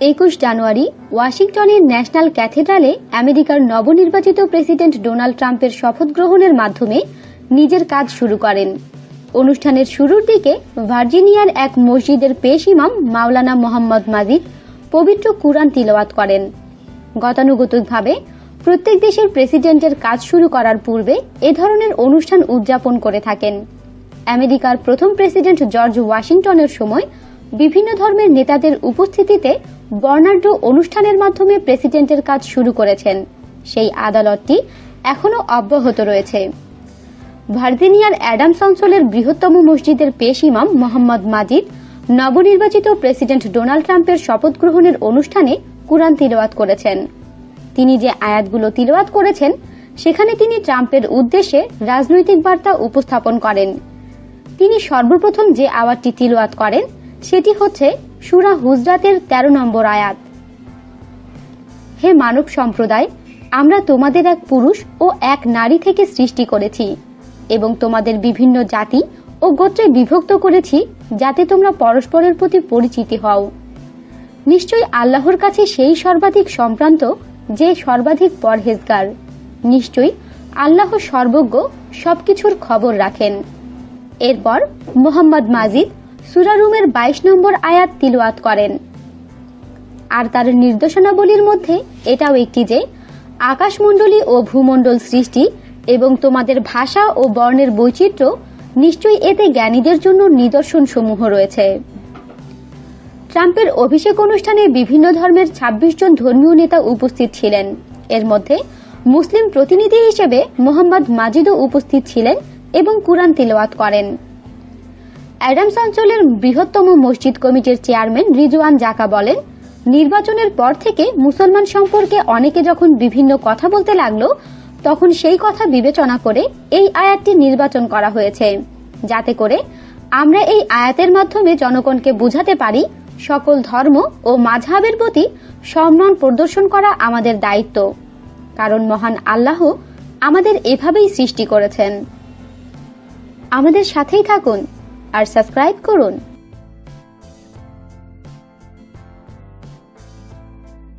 একুশ জানুয়ারি, ওয়াশিংটনের ন্যাশনাল ক্যাথেড্রালে আমেরিকার নবনির্বাচিত প্রেসিডেন্ট ডোনাল্ড ট্রাম্পের শপথ গ্রহণের মাধ্যমে নিজের কাজ শুরু করেন। অনুষ্ঠানের শুরুর দিকে ভার্জিনিয়ার এক মসজিদের পেশ ইমাম মাওলানা মোহাম্মদ মাজিদ পবিত্র কুরআন তিলওয়াত করেন। গতানুগতিকভাবে, প্রত্যেক দেশের প্রেসিডেন্টের কাজ শুরু করার পূর্বে এ ধরনের অনুষ্ঠান উদযাপন করে থাকেন। আমেরিকার প্রথম প্রেসিডেন্ট জর্জ ওয়াশিংটনের সময় বিভিন্ন ধর্মের নেতাদের উপস্থিতিতে বর্ণাঢ্য অনুষ্ঠানের মাধ্যমে প্রেসিডেন্টের কাজ শুরু করেছেন। সেই আদালতটি এখনও অব্যাহত রয়েছে। ভার্জিনিয়ার অ্যাডামস অঞ্চলের বৃহত্তম মসজিদের পেশ ইমাম মোহাম্মদ মাজিদ, নবনির্বাচিত প্রেসিডেন্ট ডোনাল্ড ট্রাম্পের শপথ গ্রহণের অনুষ্ঠানে কুরআন তিলওয়াত করেছেন। তিনি যে আয়াতগুলো তিলওয়াত করেছেন, সেখানে তিনি ট্রাম্পের উদ্দেশ্যে রাজনৈতিক বার্তা উপস্থাপন করেন। তিনি সর্বপ্রথম যে আওয়াজটি তিলওয়াত করেন সেটি হচ্ছে সুরা হুজরাতের ১৩ নম্বর আয়াত। হে মানব সম্প্রদায়, আমরা তোমাদের এক পুরুষ ও এক নারী থেকে সৃষ্টি করেছি এবং তোমাদের বিভিন্ন জাতি ও গোত্রে বিভক্ত করেছি যাতে তোমরা পরস্পরের প্রতি পরিচিতি হও। নিশ্চয়ই আল্লাহর কাছে সেই সর্বাধিক সম্ভ্রান্ত যে সর্বাধিক পরহেজগার। নিশ্চয়ই আল্লাহ সর্বজ্ঞ সবকিছুর খবর রাখেন। এরপর মোহাম্মদ মাজিদ সুরারুমের বাইশ নম্বর আয়াত তিলওয়াত করেন। আর তার নির্দেশনাবলীর মধ্যে এটাও একটি যে, আকাশমণ্ডলী ও ভূমণ্ডল সৃষ্টি এবং তোমাদের ভাষা ও বর্ণের বৈচিত্র্য নিশ্চয়ই এতে জ্ঞানীদের জন্য নিদর্শন সমূহ রয়েছে। ট্রাম্পের অভিষেক অনুষ্ঠানে বিভিন্ন ধর্মের ২৬ জন ধর্মীয় নেতা উপস্থিত ছিলেন। এর মধ্যে মুসলিম প্রতিনিধি হিসেবে মোহাম্মদ মাজিদও উপস্থিত ছিলেন এবং কুরআন তিলওয়াত করেন। অ্যাডামস অঞ্চলের বৃহত্তম মসজিদ কমিটির চেয়ারম্যান রিজওয়ান জাকা বলেন, নির্বাচনের পর থেকে মুসলমান সম্পর্কে অনেকে যখন বিভিন্ন কথা বলতে লাগল, তখন সেই কথা বিবেচনা করে এই আয়াতটি নির্বাচন করা হয়েছে। যাতে করে আমরা এই আয়াতের মাধ্যমে জনগণকে বুঝাতে পারি সকল ধর্ম ও মাঝহাবের প্রতি সম্মান প্রদর্শন করা আমাদের দায়িত্ব। কারণ মহান আল্লাহ আমাদের এভাবেই সৃষ্টি করেছেন। আমাদের সাথেই থাকুন। আর সাবস্ক্রাইব করুন।